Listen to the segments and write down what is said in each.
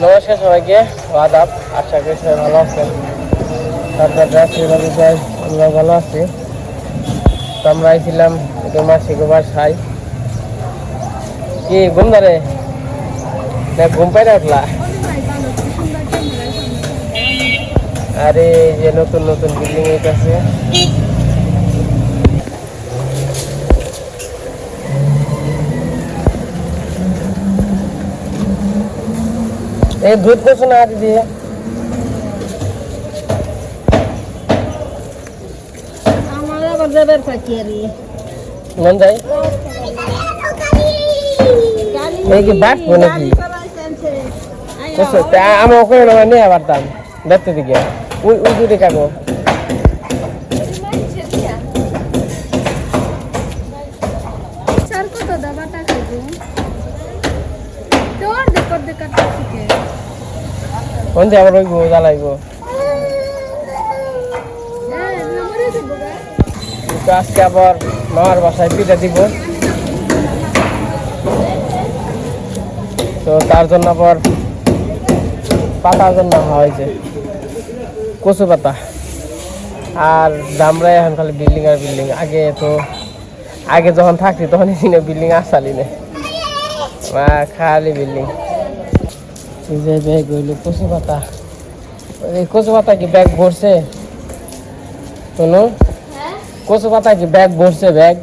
নমস্কার সবাইকে আদাব আশা করি সবাই ভালো আছেন। আপনার আশীর্বাদে চাই আমরা ভালো আছি। তো আমরা আইছিলাম একটু মাসি সাই। কি, ঘুম ধরে? না, ঘুম পাই উঠলা আরে যে নতুন নতুন বিল্ডিং আছে এই দুধ করছ না আর দিয়ে আমার আবার যাবার ফাঁকিয়ারি মন যায় এই কি বাঁচবো নাকি বুঝছ তা আমি ওখানে না নিয়ে পারতাম দেখতে দিকে ওই ওই দুধে কাকো চার কত দাবা টাকা গো তোর দেখর দেখার শিখে কোন যে আবার ওই গো জ্বালাইবো আজকে আবার মামার বাসায় পিঠা দিব। তো তার জন্য আবার পাতার জন্য হয়েছে। কচু পাতা। আর দামরাই এখন খালি বিল্ডিং আর বিল্ডিং আগে তো, আগে যখন থাকছি তখন বিল্ডিং আসালি না খালি বিল্ডিং এই যে ব্যাগ হইল কচু পাতা। এই কচু পাতা কি ব্যাগ ভরছে? শোনো। কচু পাতা কি ব্যাগ ভরছে ব্যাগ?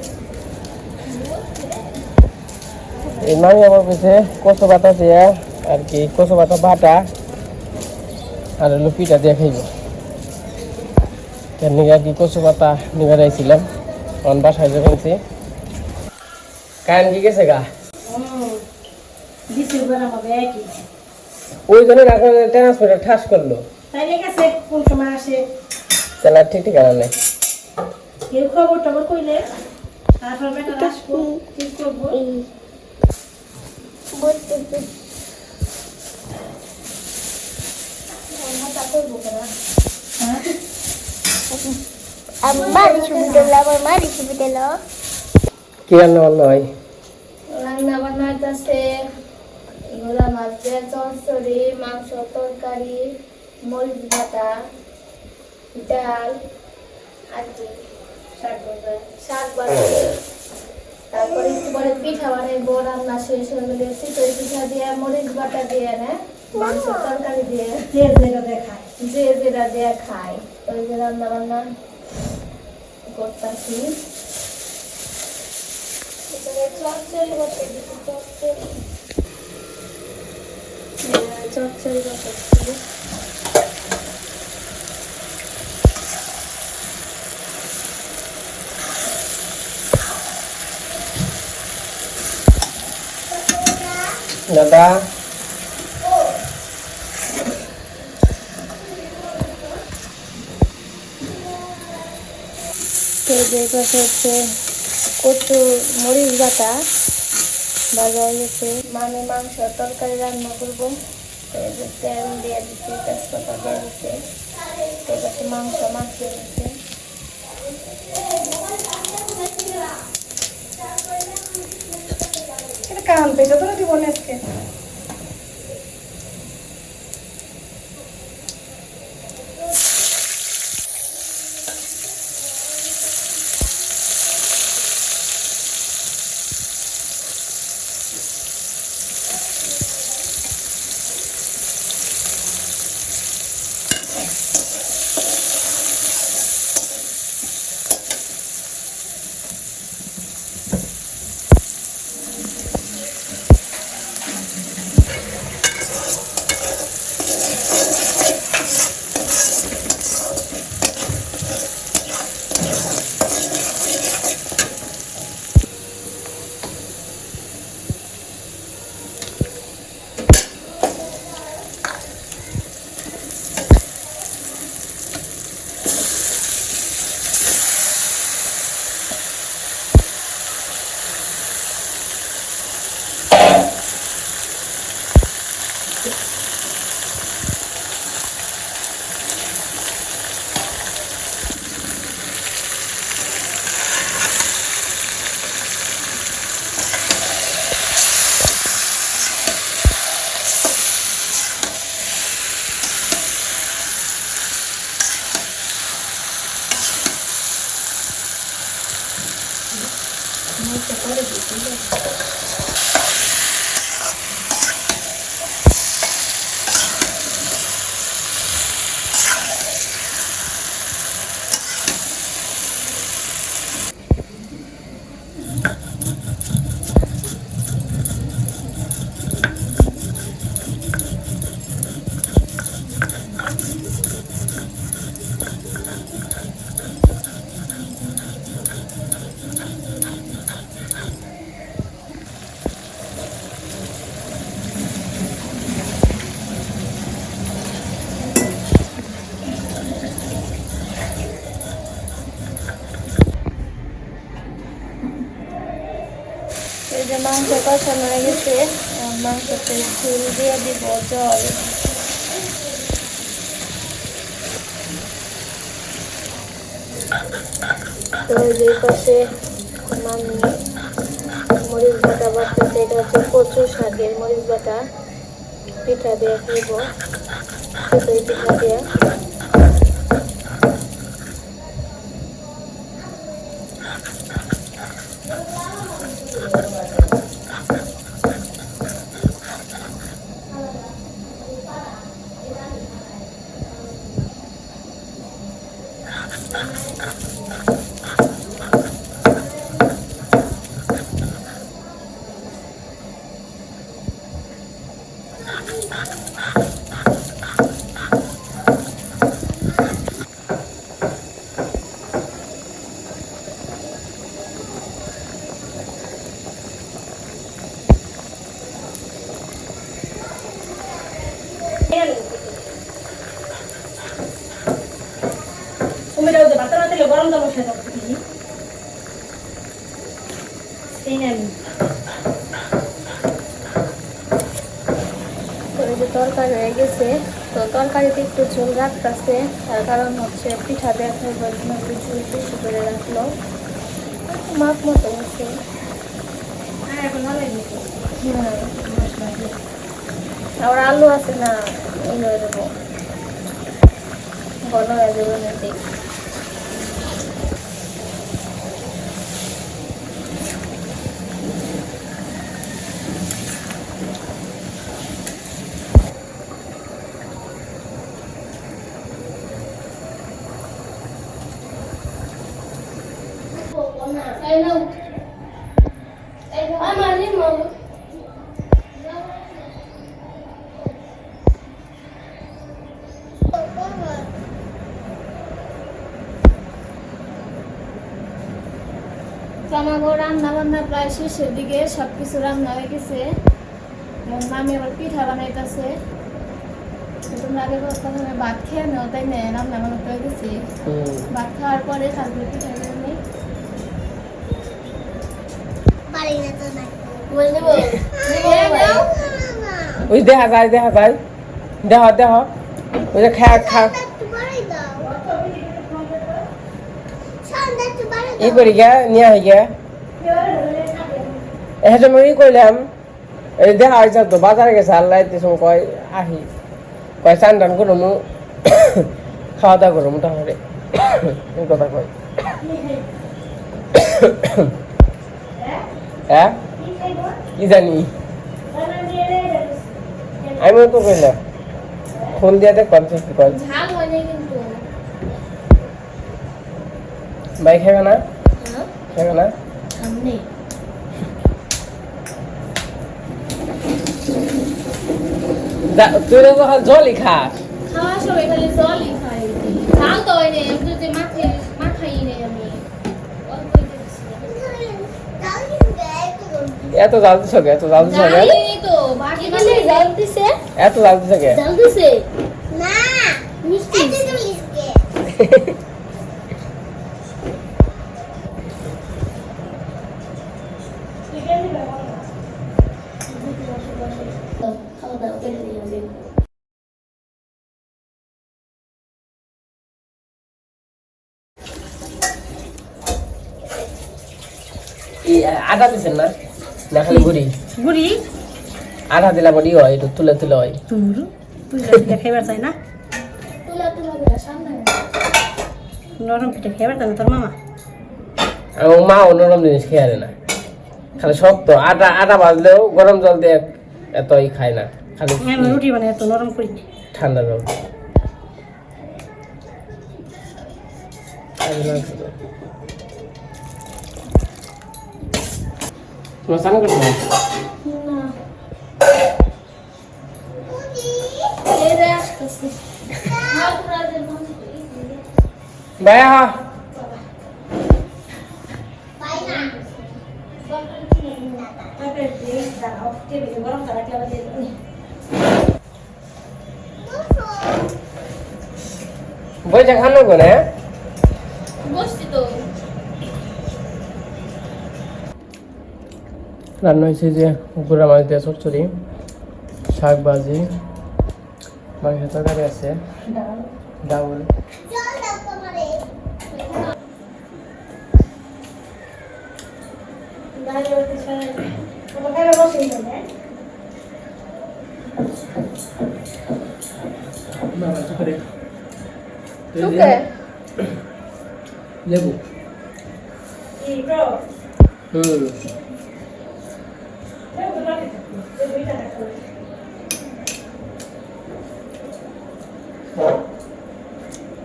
এই মামি আমার কাছে কচু পাতা দিয়ে আর কি কচু পাতা বাটা। আর হলো পিঠা দিয়ে খাইব। কেন আর কি কচু পাতা নিবে রাইছিলাম অন বাসায় যখনছি কায়ন কি গেছে গা? দিছে বেলা হবে একই। ওই জন্য ট্রান্সফার ঠাস করল। তাই গেছে কোন সময় আসে? তাহলে আর ঠিক ঠিকানা নেই। কেউ খবর টবর কইলে তারপর বেটা আসব ঠিক করব? আমার ছবি দিল আমার মারি ছবি দিল। কি রান্না বান্না হয়? রান্না বান্না আছে গোলা মাছের চচ্চড়ি মাংস তরকারি মরিচ বাটা ডাল কি শাক ভাজা তারপরে একটু পিঠা বানাইবো, রান্না শেষ হয়ে গেলে চিতই পিঠা দিয়ে মরিচ বাটা দিয়ে, না? মাংস তরকারি দিয়ে, যে যেটা দেখায় যে যেটা দিয়ে খায়, ওই যে রান্না বান্না দাদা। এই যে হচ্ছে কচু মরিচ বাটা। ভাজা হয়ে গেছে মানে মাংস, তরকারি রান্না করব। তেল দিয়ে দিচ্ছি তেজপাতা দিয়ে দিচ্ছে তো পাশে মাংস মাখিয়ে দিচ্ছে কাম পেটা তো দিব না আজকে? যে মাংস কষানো হয়ে গেছে মাংসতে ঝুল দিয়ে দিব, জল। মরিচ বাটা এটা হচ্ছে কচু শাকের মরিচ বাটা। পিঠা দিয়ে সেই পিঠা দিয়ে তুমি দাও দে ভাতের তেলে গরম জল বসে দাও সেই নেন তো এই যে তরকারি হয়ে গেছে তো তরকারিতে একটু ঝোল রাখতেছে তার কারণ হচ্ছে পিঠা দেখার জন্য একটু ঝোল বেশি করে রাখল। মাপ মতো হচ্ছে। হ্যাঁ ভালো আবার আলু আছে না এই হয়ে দেবো ঘন হয়ে যাবে নাকি এই নাও আমার রিমোট তো আমাকে রান্না বান্না প্রায় শেষের দিকে সব কিছু রান্না হয়ে গেছে। মামি আবার পিঠা বানাইতেছে। তোমরা আগে প্রথমে ভাত খেয়ে নাও তাই না? রান্না বান্না হয়ে গেছে। ভাত খাওয়ার পরে তারপরে পিঠা ওই দেখা যায় দেখা যায় দেহ দেহ। ওই যে খা খা ই করি গিয়া নিয়ে আহি গিয়া এহে সময় ই কইলাম এই দেখা হয়েছে তো বাজারে গেছে আল্লাহ এতে কয় আহি। কয় চান টান করমু খাওয়া দাওয়া করমু তাহলে এই কথা কয়। হ্যাঁ কি জানি? আমিও তো কইলাম ফোন দিয়ে দেখ কনসেপ্ট কয়? ভাই খাবে না? খাবে না? সামনে। তুই তো যখন জলই খাস। খাওয়ার সময় খালি জলই খাই। তো নেই আমি। এত জাল দিছ কে? এত জাল দিছ কে? জ্বালিনি তো বাকি জল দিছে? এত জাল দিছ কে? জল দিছে। না মিষ্টি। আদা দিছেন না? না খালি গুড়ি। গুড়ি? আদা দিলা বডি হয় একটু তুলে তুলে হয়। তুমরু। তুই পিঠা খাইবার চাই না? তুলা তুলা সামনে। নরম পিঠা খাইবার চাই না তোর মামা? আমার মা অন্যরকম জিনিস খেয়ে না। খালি শক্ত। আটা আটা ভাজলেও গরম জল দিয়ে এতই খায় না। খালি আমি রুটি বানাই এত নরম করি। ঠান্ডা জল। তোমার স্নান করছ না? না এই যে আসতেছে হ্যাঁ, তোরা যে রান্না হয়েছে যে গুড়া মাছ দিয়ে চচ্চড়ি শাক ভাজি মাংসের তরকারি আছে। ডাউল। লেবু। হুম এই তো রাখে থাকো, এই বইটা রাখো।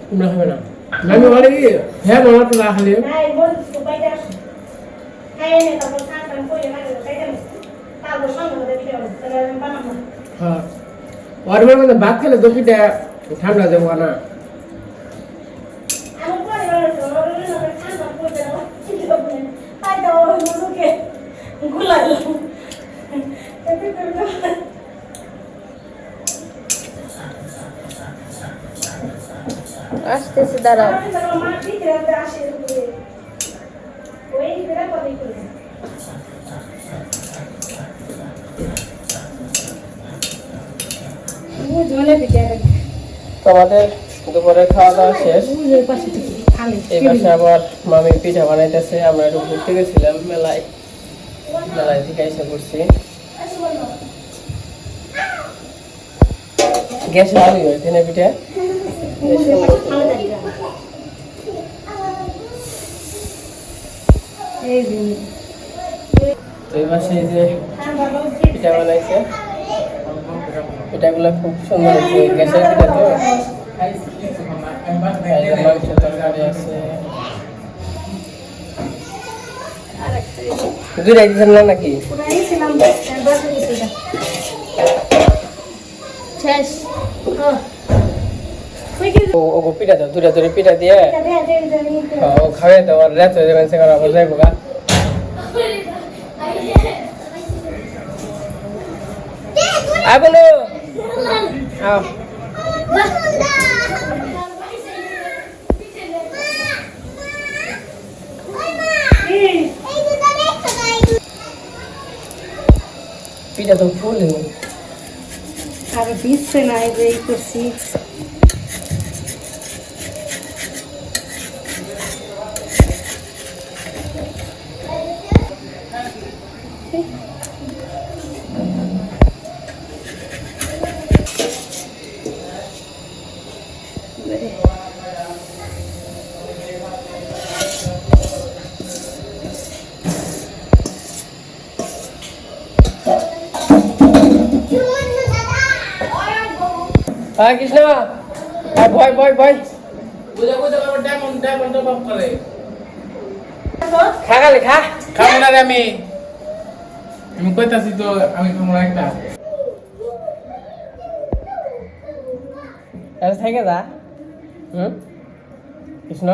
তোমরা খাবে না। আমি বলে কি হ্যাঁ বল, তো হবে, বানাবো। হ্যাঁ ওর মধ্যে ভাত খেলে দপিটা ঠান্ডা যাব না। আমি পিঠা তো আমাদের দুপুরে খাওয়া দাওয়া শেষ। এই পাশে আবার মামি পিঠা বানাইতেছে, আমরা একটু ঘুরতে গেছিলাম মেলায়। মেলায় থেকে এসে করছি গ্যাসে আলু হয়েছে না পিঠা? পিঠা বানাইছে পিঠাগুলো খুব সুন্দর হয়েছে গ্যাসের তরকারি আছে। দুইটাই দিচ্ছেন না নাকি? শেষ। ও ও পিঠা দাও দুটা দুটা পিঠা দিয়ে হ্যাঁ, ও খাবে তো আর রাত হয়ে যাবে সেখানে আবার যাইবো গা আয় বলো আও পিঠা তো ফুল আর দিচ্ছে না এই করছি হ্যাঁ কৃষ্ণ। হ্যাঁ ভয় ভয় ভয়। খা খালি খা। খাব না আমি। আমি কইতাছি তো আমি না একটা আচ্ছা থেকে যা হুম কৃষ্ণ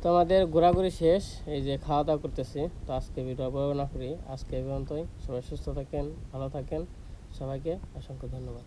তো আমাদের ঘোরাঘুরি শেষ এই যে খাওয়া দাওয়া করতেছি। তো আজকে ভিডিও না করি। আজকে এই পর্যন্তই। সবাই সুস্থ থাকেন ভালো থাকেন। সবাইকে অসংখ্য ধন্যবাদ।